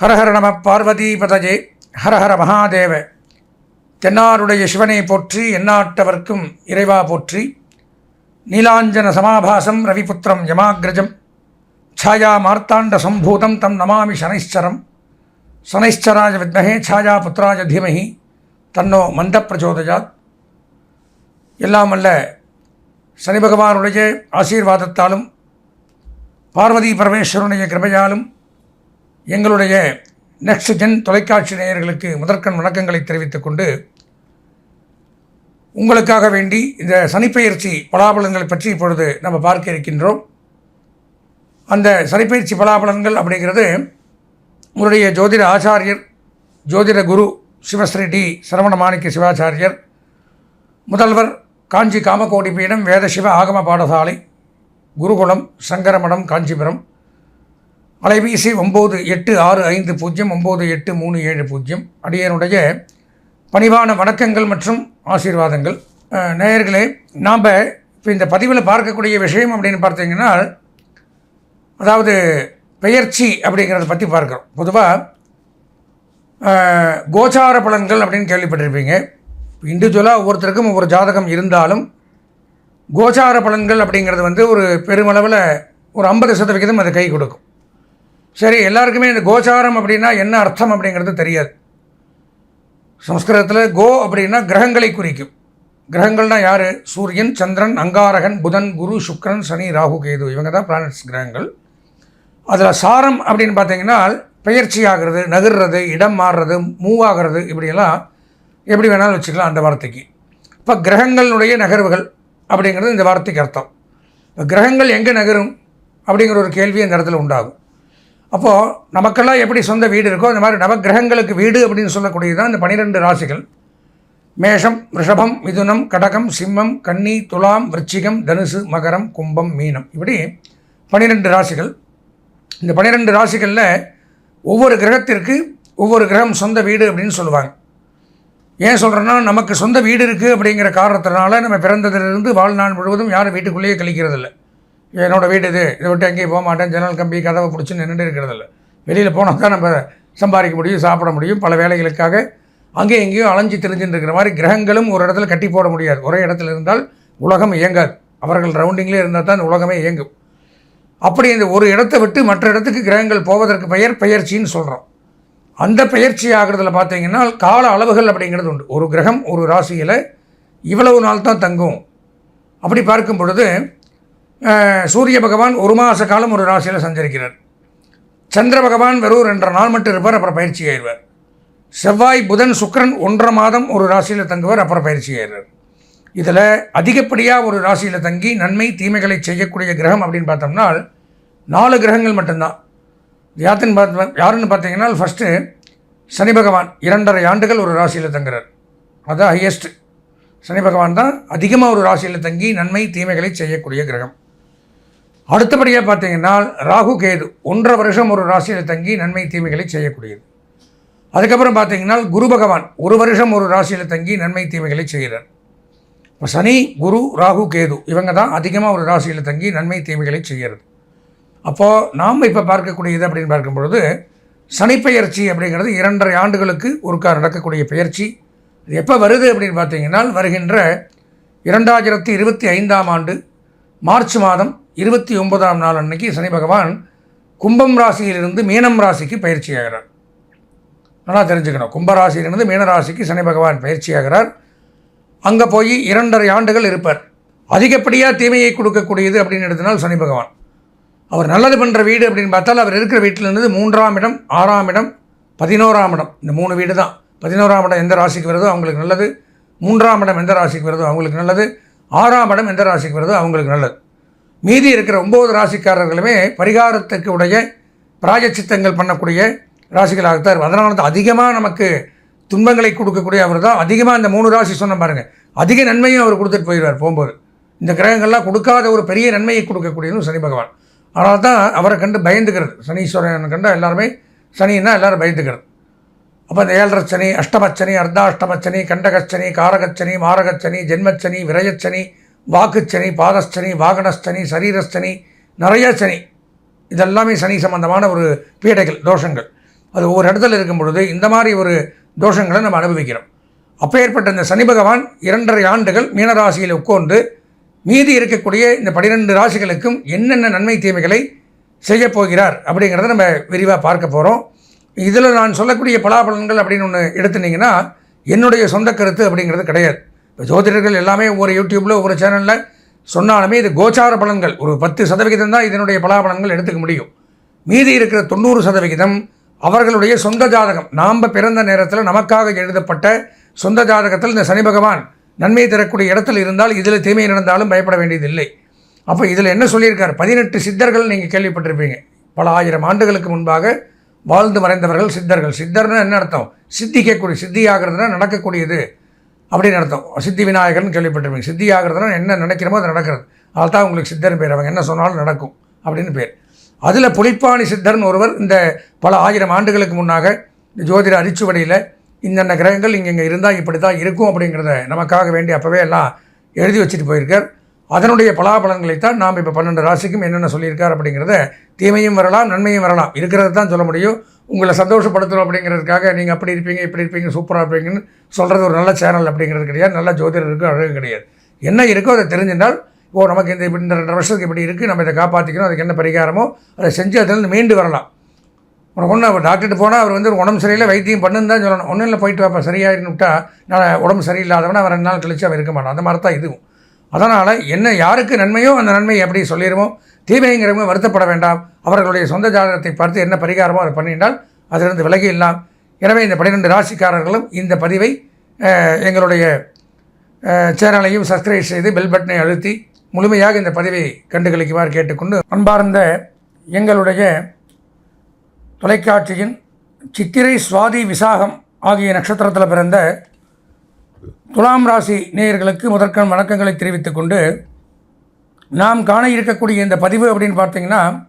ஹரஹர நம பார்வதி பதஜே ஹரஹர மகாதேவ தென்னாருடைய சிவனை போற்றி எந்நாட்டவர்க்கும் இறைவா போற்றி நீலாஞ்சன சமாபாசம் ரவிபுத்திரம் யமாகிரஜம் ಛಾಯಾ ಮಾರ್ತಾಂಡ ಸಂಭೂತಂ ತಂ ನಮಾಮಿ ಶನೈಶ್ಚರಂ ಶನೈಶ್ಚರಾಯ ವಿದ್ಮಹೇ ಛಾಯಾ புத்திராய தீமஹி தன்னோ மந்த பிரச்சோதயாத் எல்லாம் அல்ல சனி பகவானுடைய ஆசீர்வாதத்தாலும் பார்வதி பரமேஸ்வரனுடைய கிருபையாலும் எங்களுடைய நெக்ஸ்ட் ஜென் தொலைக்காட்சி நேயர்களுக்கு முதற்கண் வணக்கங்களை தெரிவித்துக் கொண்டு உங்களுக்காக வேண்டி இந்த சனிப்பெயர்ச்சி பலாபலன்களை பற்றி இப்பொழுது நம்ம பார்க்க இருக்கின்றோம். அந்த சனிப்பெயர்ச்சி பலாபலன்கள் அப்படிங்கிறது உங்களுடைய ஜோதிட ஆச்சாரியர் ஜோதிட குரு சிவஸ்ரீ டி சரவண மாணிக்க சிவாச்சாரியர் முதல்வர் காஞ்சி காமகோடி பீடம் வேதசிவ ஆகம பாடசாலை குருகுலம் சங்கரமடம் காஞ்சிபுரம் அலைபேசி ஒம்பது எட்டு ஆறு ஐந்து பூஜ்ஜியம் ஒம்பது எட்டு மூணு ஏழு பூஜ்ஜியம். அடியனுடைய பணிவான வணக்கங்கள் மற்றும் ஆசீர்வாதங்கள். நேயர்களே நாம் இப்போ இந்த பதிவில் பார்க்கக்கூடிய விஷயம் அப்படின்னு பார்த்தீங்கன்னா அதாவது பெயர்ச்சி அப்படிங்கிறத பற்றி பார்க்குறோம். பொதுவாக கோச்சார பலன்கள் அப்படின்னு கேள்விப்பட்டிருப்பீங்க. இண்டிவிஜுவலாக ஒவ்வொருத்தருக்கும் ஒவ்வொரு ஜாதகம் இருந்தாலும் கோச்சார பலன்கள் அப்படிங்கிறது வந்து ஒரு பெருமளவில் ஒரு ஐம்பது சதவிகிதம் அது கை கொடுக்கும். சரி எல்லாருக்குமே இந்த கோச்சாரம் அப்படின்னா என்ன அர்த்தம் அப்படிங்கிறது தெரியாது. சம்ஸ்கிருதத்தில் கோ அப்படின்னா கிரகங்களை குறிக்கும். கிரகங்கள்னா யார்? சூரியன் சந்திரன் அங்காரகன் புதன் குரு சுக்ரன் சனி ராகு கேது. இவங்க தான் பிளானட்ஸ் கிரகங்கள். அதில் சாரம் அப்படின்னு பார்த்தீங்கன்னா பெயர்ச்சி ஆகிறது நகர்றது இடம் மாறுறது மூவ் ஆகிறது இப்படியெல்லாம் எப்படி வேணாலும் வச்சுக்கலாம் அந்த வார்த்தைக்கு. இப்போ கிரகங்களுடைய நகர்வுகள் அப்படிங்கிறது இந்த வார்த்தைக்கு அர்த்தம். இப்போ கிரகங்கள் எங்கே நகரும் அப்படிங்கிற ஒரு கேள்வி அந்த இடத்துல உண்டாகும். அப்போது நமக்கெல்லாம் எப்படி சொந்த வீடு இருக்கோ அந்த மாதிரி நவக்கிரகங்களுக்கு வீடு அப்படின்னு சொல்லக்கூடியது தான் இந்த பனிரெண்டு ராசிகள். மேஷம் ரிஷபம் மிதுனம் கடகம் சிம்மம் கன்னி துலாம் விருச்சிகம் தனுசு மகரம் கும்பம் மீனம். இப்படி பனிரெண்டு ராசிகள். இந்த பனிரெண்டு ராசிகளில் ஒவ்வொரு கிரகத்திற்கு ஒவ்வொரு கிரகம் சொந்த வீடு அப்படின்னு சொல்லுவாங்க. ஏன் சொல்கிறேன்னா நமக்கு சொந்த வீடு இருக்குது அப்படிங்கிற காரணத்தினால நம்ம பிறந்ததிலிருந்து வாழ்நாள் முழுவதும் யாரும் வீட்டுக்குள்ளேயே கழிக்கிறதில்ல. என்னோடய வீடு இது. இதை விட்டு எங்கேயும் போக மாட்டேன். ஜன்னல் கம்பி கதவை பிடிச்சி நின்றுட்டு இருக்கிறதில்ல. வெளியில் போனால் தான் நம்ம சம்பாதிக்க முடியும் சாப்பிட முடியும். பல வேலைகளுக்காக அங்கேயும் எங்கேயும் அலைஞ்சு தெரிஞ்சுட்டு இருக்கிற மாதிரி கிரகங்களும் ஒரு இடத்துல கட்டி போட முடியாது. ஒரே இடத்துல இருந்தால் உலகம் இயங்காது. அவர்கள் ரவுண்டிங்லேயே இருந்தால் தான் உலகமே இயங்கும். அப்படி இந்த ஒரு இடத்தை விட்டு மற்ற இடத்துக்கு கிரகங்கள் போவதற்கு பெயர் பெயர்ச்சின்னு சொல்கிறோம் அந்த பெயர்ச்சி ஆகிறதுல பார்த்தீங்கன்னா கால அளவுகள் அப்படிங்கிறது உண்டு. ஒரு கிரகம் ஒரு ராசியில் இவ்வளவு நாள் தான் தங்கும். அப்படி பார்க்கும் பொழுது சூரிய பகவான் ஒரு மாத காலம் ஒரு ராசியில் சஞ்சரிக்கிறார். சந்திர பகவான் வெறும் ரெண்டரை நாள் மட்டும் இருப்பார் அப்புறம் பயிற்சி ஆயிடுவார். செவ்வாய் புதன் சுக்கிரன் ஒன்றரை மாதம் ஒரு ராசியில் தங்குவார் அப்புறம் பயிற்சி ஆயிடுறார் இதில் அதிகப்படியாக ஒரு ராசியில் தங்கி நன்மை தீமைகளை செய்யக்கூடிய கிரகம் அப்படின்னு பார்த்தோம்னா நாலு கிரகங்கள் மட்டும்தான். யாத்தின் பார்த்து யாருன்னு பார்த்தீங்கன்னா ஃபஸ்ட்டு சனி பகவான் இரண்டரை ஆண்டுகள் ஒரு ராசியில் தங்குறார். அதுதான் ஹையஸ்ட் சனி பகவான் தான் அதிகமாக ஒரு ராசியில் தங்கி நன்மை தீமைகளை செய்யக்கூடிய கிரகம். அடுத்தபடியாக பார்த்தீங்கன்னா ராகு கேது ஒன்றரை வருஷம் ஒரு ராசியில் தங்கி நன்மை தீமைகளை செய்யக்கூடியது. அதுக்கப்புறம் பார்த்தீங்கன்னா குரு பகவான் ஒரு வருஷம் ஒரு ராசியில் தங்கி நன்மை தீமைகளை செய்கிறார். இப்போ சனி குரு ராகு கேது இவங்க தான் அதிகமாக ஒரு ராசியில் தங்கி நன்மை தீமைகளை செய்கிறது. அப்போது நாம் இப்போ பார்க்கக்கூடியது அப்படின்னு பார்க்கும் பொழுது சனிப்பெயர்ச்சி அப்படிங்கிறது இரண்டரை ஆண்டுகளுக்கு ஒருக்கா நடக்கக்கூடிய பெயர்ச்சி. இது எப்போ வருது அப்படின்னு பார்த்தீங்கன்னா வருகின்ற இரண்டாயிரத்தி இருபத்தி ஐந்தாம் ஆண்டு மார்ச் மாதம் இருபத்தி ஒன்பதாம் நாள் அன்னைக்கு சனி பகவான் கும்பம் ராசியிலிருந்து மீனம் ராசிக்கு பயிற்சி ஆகிறார் நல்லா தெரிஞ்சுக்கணும். கும்பராசியிலிருந்து மீனராசிக்கு சனி பகவான் பயிற்சியாகிறார். அங்கே போய் இரண்டரை ஆண்டுகள் இருப்பார். அதிகப்படியாக தீமையை கொடுக்கக்கூடியது அப்படின்னு எடுத்தினால் சனி பகவான். அவர் நல்லது பண்ணுற வீடு அப்படின்னு பார்த்தால் அவர் இருக்கிற வீட்டில் இருந்து மூன்றாம் இடம் ஆறாம் இடம் பதினோராம் இடம். இந்த மூணு வீடு தான் பதினோராம் இடம் எந்த ராசிக்கு வருதோ அவங்களுக்கு நல்லது. மூன்றாம் இடம் எந்த ராசிக்கு வருதோ அவங்களுக்கு நல்லது. ஆறாம் இடம் எந்த ராசிக்கு வருதோ அவங்களுக்கு நல்லது. மீதி இருக்கிற ஒம்பது ராசிக்காரர்களுமே பரிகாரத்துக்கு உடைய பிராயச்சித்தங்கள் பண்ணக்கூடிய ராசிகளாகத்தான் அதனால தான் அதிகமாக நமக்கு துன்பங்களை கொடுக்கக்கூடிய அவர் தான். அதிகமாக இந்த மூணு ராசி சொன்ன பாருங்கள் அதிக நன்மையும் அவர் கொடுத்துட்டு போயிடுவார் போகும்போது. இந்த கிரகங்கள்லாம் கொடுக்காத ஒரு பெரிய நன்மையை கொடுக்கக்கூடியதும் சனி பகவான். அதனால தான் அவரை கண்டு பயந்துக்கிறது. சனீஸ்வரன் கண்டு எல்லாருமே சனின்னா எல்லாரும் பயந்துக்கிறது. அப்போ இந்த ஏழரை சனி அஷ்டமச்சனி அர்த்தாஷ்டமச்சனி கண்டகச்சனி காரகச்சனி மாரகச்சனி ஜென்மச்சனி விரயச்சனி வாக்குச்சனி பாதஸ்தனி வாகனஸ்தனி சரீரஸ்தனி நிறைய சனி. இதெல்லாமே சனி சம்பந்தமான ஒரு பீடைகள் தோஷங்கள். அது ஒவ்வொரு இடத்துல இருக்கும் பொழுது இந்த மாதிரி ஒரு தோஷங்களை நம்ம அனுபவிக்கிறோம். அப்பேற்பட்ட இந்த சனி பகவான் இரண்டரை ஆண்டுகள் மீனராசியில் உட்கார்ந்து மீதி இருக்கக்கூடிய இந்த பன்னிரெண்டு ராசிகளுக்கும் என்னென்ன நன்மை தீமைகளை செய்யப் போகிறார் அப்படிங்கிறத நம்ம விரிவாக பார்க்க போகிறோம் இதில் நான் சொல்லக்கூடிய பலாபலன்கள் அப்படின்னு ஒன்று எடுத்துனீங்கன்னா என்னுடைய சொந்த கருத்து அப்படிங்கிறது கிடையாது. இப்போ ஜோதிடர்கள் எல்லாமே ஒவ்வொரு யூடியூப்பில் ஒவ்வொரு சேனலில் சொன்னாலுமே இது கோச்சார பலன்கள். ஒரு பத்து சதவிகிதம் தான் இதனுடைய பலாபலன்கள் எடுத்துக்க முடியும். மீதி இருக்கிற தொண்ணூறு சதவிகிதம் அவர்களுடைய சொந்த ஜாதகம். நாம் பிறந்த நேரத்தில் நமக்காக எழுதப்பட்ட சொந்த ஜாதகத்தில் இந்த சனி பகவான் நன்மை தரக்கூடிய இடத்துல இருந்தால் இதில் தீமை நடந்தாலும் பயப்பட வேண்டியதில்லை. அப்போ இதில் என்ன சொல்லியிருக்கார்? பதினெட்டு சித்தர்கள் நீங்கள் கேள்விப்பட்டிருப்பீங்க. பல ஆயிரம் ஆண்டுகளுக்கு முன்பாக வாழ்ந்து மறைந்தவர்கள் சித்தர்கள். சித்தர்னு என்ன அர்த்தம்? சித்திக்கக்கூடிய சித்தி ஆகிறதுனா நடக்கக்கூடியது. அப்படின்னு அர்த்தம். சித்தி விநாயகர்னு கேள்விப்பட்டிருப்பீங்க. சித்தி ஆகிறதுனா என்ன நினைக்கிறமோ அது நடக்கிறது. அதான் உங்களுக்கு சித்தர்னு பேர். அவங்க என்ன சொன்னாலும் நடக்கும் அப்படின்னு பேர். அதில் புலிப்பாணி சித்தர்னு ஒருவர் இந்த பல ஆயிரம் ஆண்டுகளுக்கு முன்னாக இந்த ஜோதிட அரிச்சுவடையில் இந்தந்த கிரகங்கள் இங்கே இங்கே இருந்தால் இப்படி தான் இருக்கும் அப்படிங்கிறத நமக்காக வேண்டி அப்போவே எல்லாம் எழுதி வச்சுட்டு போயிருக்கார். அதனுடைய பலாபலன்களைத்தான் நாம் இப்போ பன்னெண்டு ராசிக்கும் என்னென்ன சொல்லியிருக்கார் அப்படிங்கிறத தீமையும் வரலாம் நன்மையும் வரலாம். இருக்கிறது தான் சொல்ல முடியும். உங்களை சந்தோஷப்படுத்தணும் அப்படிங்கிறதுக்காக நீங்கள் அப்படி இருப்பீங்க இப்படி இருப்பீங்க சூப்பராக இருப்பீங்கன்னு சொல்கிறது ஒரு நல்ல சேனல் அப்படிங்கிறது கிடையாது. நல்ல ஜோதிடருக்கு அழகு கிடையாது. என்ன இருக்கோ அதை தெரிஞ்சிருந்தால் ஓ நமக்கு இந்த இப்படி இந்த ரெண்டு வருஷத்துக்கு இப்படி இருக்குது நம்ம இதை காப்பாற்றிக்கணும் அதுக்கு என்ன பரிகாரமோ அதை செஞ்சு அதிலிருந்து மீண்டு வரலாம். உனக்கு ஒன்று அவர் டாக்டர்கிட்ட போனால் அவர் வந்து உடம்பு சரியில்லை வைத்தியம் பண்ணுன்னு தான் சொல்லணும். ஒன்றும் இல்லை போயிட்டு வாப்பா சரியாயின்னு விட்டா நான் உடம்பு சரியில்லாதவனா அவன் ரெண்டு நாள் கழிச்சு அவன் இருக்க மாட்டான். அந்த மாதிரி தான் இதுவும். அதனால் என்ன யாருக்கு நன்மையோ அந்த நன்மையை எப்படி சொல்லிடுவோம் தீமைங்கிறவங்க வருத்தப்பட வேண்டாம். அவர்களுடைய சொந்த ஜாதகத்தை பார்த்து என்ன பரிகாரமோ அதை பண்ணிட்டால் அதிலிருந்து விலகி இல்லாம். எனவே இந்த பன்னிரெண்டு ராசிக்காரர்களும் இந்த பதிவை எங்களுடைய சேனலையும் சப்ஸ்கிரைப் செய்து பெல் பட்டனை அழுத்தி முழுமையாக இந்த பதிவை கண்டுகளிக்குமாறு கேட்டுக்கொண்டு அன்பார்ந்த எங்களுடைய தொலைக்காட்சியின் சித்திரை சுவாதி விசாகம் ஆகிய நட்சத்திரத்தில் பிறந்த துலாம் ராசி நேயர்களுக்கு முதற்கண் வணக்கங்களை தெரிவித்துக் கொண்டு நாம் காண இருக்கக்கூடிய இந்த பதிவு அப்படின்னு பார்த்தீங்கன்னா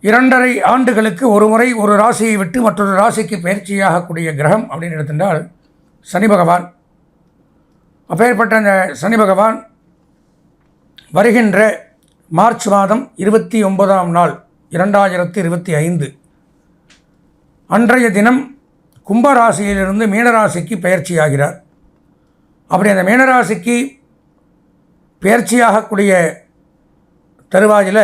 இரண்டரை ஆண்டுகளுக்கு ஒரு முறை ஒரு ராசியை விட்டு மற்றொரு ராசிக்கு பயிற்சியாகக்கூடிய கிரகம் அப்படின்னு எடுத்திருந்தால் சனி பகவான். அப்பேற்பட்ட அந்த சனி பகவான் வருகின்ற மார்ச் மாதம் இருபத்தி ஒன்பதாம் நாள் இரண்டாயிரத்தி இருபத்தி ஐந்து. அன்றைய தினம் கும்பராசியிலிருந்து மீனராசிக்கு பயிற்சியாகிறார் அப்படி அந்த மீனராசிக்கு பயிற்சியாகக்கூடிய தருவாயில்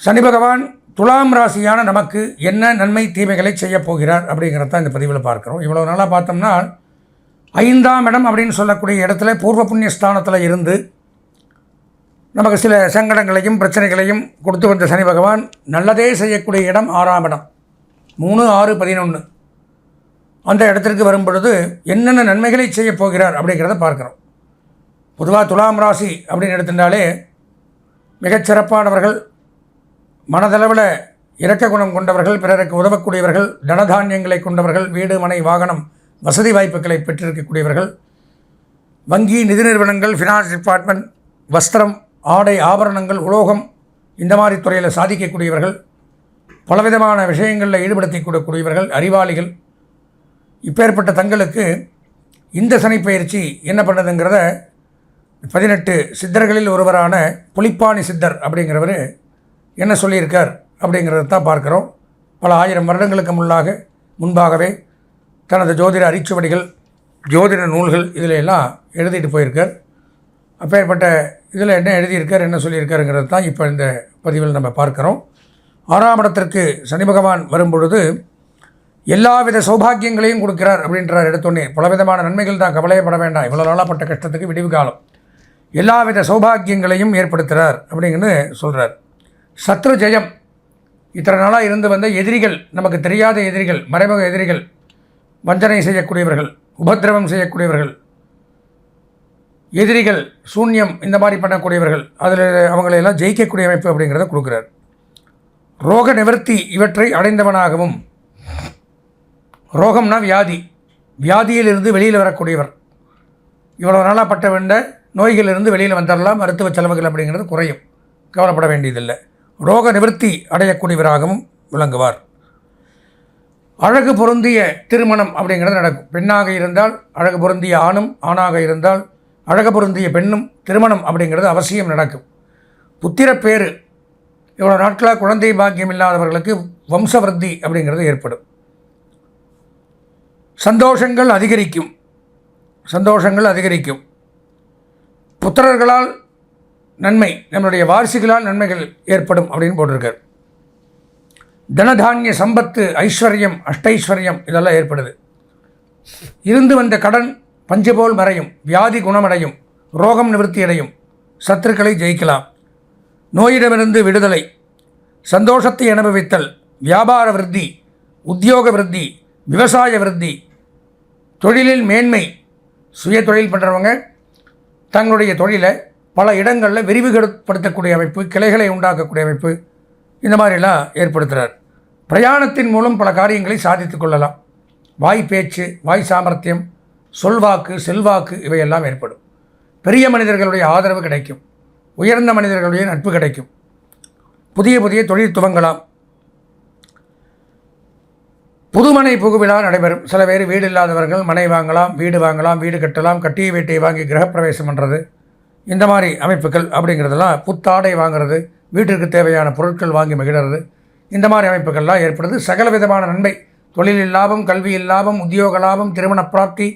சனி பகவான் துலாம் ராசியான நமக்கு என்ன நன்மை தீமைகளை செய்யப் போகிறார் அப்படிங்கிறத தான் இந்த பதிவில் பார்க்குறோம். இவ்வளோ நாளாக பார்த்தோம்னா ஐந்தாம் இடம் அப்படின்னு சொல்லக்கூடிய இடத்துல பூர்வ புண்ணிய ஸ்தானத்தில் இருந்து நமக்கு சில சங்கடங்களையும் பிரச்சனைகளையும் கொடுத்து வந்த சனி பகவான் நல்லதே செய்யக்கூடிய இடம் ஆறாம் இடம். மூணு ஆறு பதினொன்று அந்த இடத்திற்கு வரும் பொழுது என்னென்ன நன்மைகளை செய்யப் போகிறார் அப்படிங்கிறத பார்க்குறோம். பொதுவாக துலாம் ராசி அப்படின்னு எடுத்துட்டாலே மிகச்சிறப்பானவர்கள் மனதளவில் இரக்க குணம் கொண்டவர்கள் பிறருக்கு உதவக்கூடியவர்கள் தனதானியங்களை கொண்டவர்கள் வீடு மனை வாகனம் வசதி வாய்ப்புகளை பெற்றிருக்கக்கூடியவர்கள். வங்கி நிதி நிறுவனங்கள் ஃபினான்ஸ் டிபார்ட்மெண்ட் வஸ்திரம் ஆடை ஆபரணங்கள் உலோகம் இந்த மாதிரி துறையில் சாதிக்கக்கூடியவர்கள். பலவிதமான விஷயங்களில் ஈடுபடுத்தி கூடக்கூடியவர்கள் அறிவாளிகள். இப்பேற்பட்ட தங்களுக்கு இந்த சனி பயிற்சி என்ன பண்ணுதுங்கிறத பதினெட்டு சித்தர்களில் ஒருவரான புலிப்பாணி சித்தர் அப்படிங்கிறவர் என்ன சொல்லியிருக்கார் அப்படிங்கிறத தான் பார்க்குறோம். பல ஆயிரம் வருடங்களுக்கு முன்னாக முன்பாகவே தனது ஜோதிட அரிச்சுவடிகள் ஜோதிட நூல்கள் இதில் எல்லாம் எழுதிட்டு போயிருக்கார். அப்பேற்பட்ட இதில் என்ன எழுதியிருக்கார் என்ன சொல்லியிருக்காருங்கிறது தான் இப்போ இந்த பதிவில் நம்ம பார்க்குறோம். ஆறாம் இடத்திற்கு சனி பகவான் வரும்பொழுது எல்லாவித சௌபாகியங்களையும் கொடுக்கிறார் அப்படின்றார் எடுத்தோன்னே. பலவிதமான நன்மைகள் தான் கவலையப்பட வேண்டாம். இவ்வளோ நாளாப்பட்ட கஷ்டத்துக்கு விடிவு காலம். எல்லாவித சௌபாக்கியங்களையும் ஏற்படுத்துகிறார் அப்படிங்கன்னு சொல்கிறார் சத்ரு ஜெயம். இத்தனை நாளாக இருந்து வந்த எதிரிகள் நமக்கு தெரியாத எதிரிகள் மறைமுக எதிரிகள் வஞ்சனை செய்யக்கூடியவர்கள் உபத்திரவம் செய்யக்கூடியவர்கள் எதிரிகள் சூன்யம் இந்த மாதிரி பண்ணக்கூடியவர்கள் அதில் அவங்களையெல்லாம் ஜெயிக்கக்கூடிய அமைப்பு அப்படிங்கிறத கொடுக்குறார். ரோக நிவர்த்தி இவற்றை அடைந்தவனாகவும் ரோகம்னா வியாதி வியாதியிலிருந்து வெளியில் வரக்கூடியவர். இவ்வளோ நாளாக பட்ட வேண்ட நோய்களிலிருந்து வெளியில் வந்துடலாம் மருத்துவ செலவுகள் அப்படிங்கிறது குறையும். கவலைப்பட வேண்டியதில்லை. ரோக நிவர்த்தி அடையக்கூடியவராகவும் விளங்குவார். அழகு பொருந்திய திருமணம் அப்படிங்கிறது நடக்கும். பெண்ணாக இருந்தால் அழகு பொருந்திய ஆணும் ஆணாக இருந்தால் அழகு பொருந்திய பெண்ணும் திருமணம் அப்படிங்கிறது அவசியம் நடக்கும். புத்திரப்பேறு இவ்வளோ நாட்களாக குழந்தை பாக்கியம் இல்லாதவர்களுக்கு வம்சவருத்தி அப்படிங்கிறது ஏற்படும். சந்தோஷங்கள் அதிகரிக்கும். சந்தோஷங்கள் அதிகரிக்கும். புத்திரர்களால் நன்மை நம்மளுடைய வாரிசுகளால் நன்மைகள் ஏற்படும் அப்படின்னு போட்டிருக்கார். தனதானிய சம்பத்து ஐஸ்வர்யம் அஷ்டைஸ்வர்யம் இதெல்லாம் ஏற்படுது. இருந்து வந்த கடன் பஞ்சு போல் மறையும் வியாதி குணமடையும் ரோகம் நிவர்த்தி அடையும் சத்துருக்களை ஜெயிக்கலாம். நோயிடமிருந்து விடுதலை சந்தோஷத்தை அனுபவித்தல் வியாபார விருத்தி உத்தியோக விருத்தி விவசாய விருத்தி தொழிலில் மேன்மை சுய தொழில் பண்ணுறவங்க தங்களுடைய தொழிலை பல இடங்களில் விரிவுபடுத்தக்கூடிய அமைப்பு கிளைகளை உண்டாக்கக்கூடிய அமைப்பு இந்த மாதிரிலாம் ஏற்படுத்துகிறார் பிரயாணத்தின் மூலம் பல காரியங்களை சாதித்து கொள்ளலாம். வாய் பேச்சு வாய் சாமர்த்தியம் சொல்வாக்கு செல்வாக்கு இவையெல்லாம் ஏற்படும். பெரிய மனிதர்களுடைய ஆதரவு கிடைக்கும். உயர்ந்த மனிதர்களுடைய நட்பு கிடைக்கும். புதிய புதிய தொழில் துவங்கலாம். புதுமனை புகுவிழா நடைபெறும். சில பேர் வீடு இல்லாதவர்கள் மனை வாங்கலாம் வீடு வாங்கலாம் வீடு கட்டலாம் கட்டிய வீட்டை வாங்கி கிரகப்பிரவேசம் பண்ணுறது இந்த மாதிரி அமைப்புகள் அப்படிங்கிறதெல்லாம் புத்தாடை வாங்குறது வீட்டிற்கு தேவையான பொருட்கள் வாங்கி மகிழறது இந்த மாதிரி அமைப்புகள்லாம் ஏற்படுது. சகல விதமான நன்மை. தொழிலில் லாபம் கல்வியில் லாபம் உத்தியோக லாபம் திருமண பிராப்தி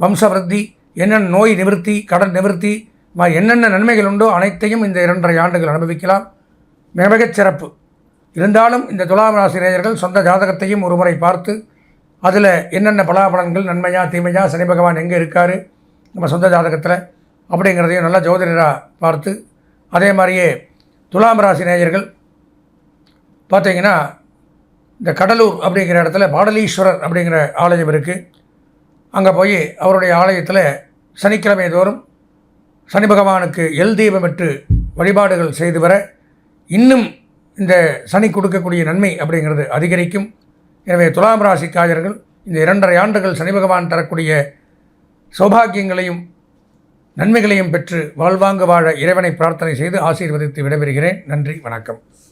வம்சவிருத்தி என்னென்ன நோய் நிவர்த்தி கடன் நிவர்த்தி என்னென்ன நன்மைகள் உண்டோ அனைத்தையும் இந்த இரண்டரை ஆண்டுகள் அனுபவிக்கலாம். மிக மிகச் சிறப்பு. இருந்தாலும் இந்த துலாம் ராசிரியர்கள் சொந்த ஜாதகத்தையும் ஒரு முறை பார்த்து அதில் என்னென்ன பலாபலன்கள் நன்மையா தீமையா சனி பகவான் எங்கே இருக்கார் நம்ம சொந்த ஜாதகத்தில் அப்படிங்கிறதையும் நல்லா ஜோதிடராக பார்த்து அதே மாதிரியே துலாம் ராசி நேயர்கள் பார்த்தீங்கன்னா இந்த கடலூர் அப்படிங்கிற இடத்துல பாடலீஸ்வரர் அப்படிங்கிற ஆலயம் இருக்குது அங்கே போய் அவருடைய ஆலயத்தில் சனிக்கிழமை தோறும் சனி பகவானுக்கு எல் தீபமிட்டு வழிபாடுகள் செய்து வர இன்னும் இந்த சனி கொடுக்கக்கூடிய நன்மை அப்படிங்கிறது அதிகரிக்கும். எனவே துலாம் ராசிக்காரர்கள் இந்த இரண்டரை ஆண்டுகள் சனி பகவான் தரக்கூடிய சௌபாகியங்களையும் நன்மைகளையும் பெற்று வாழ்வாங்கு வாழ இறைவனை பிரார்த்தனை செய்து ஆசீர்வதித்து விடைபெறுகிறேன். நன்றி வணக்கம்.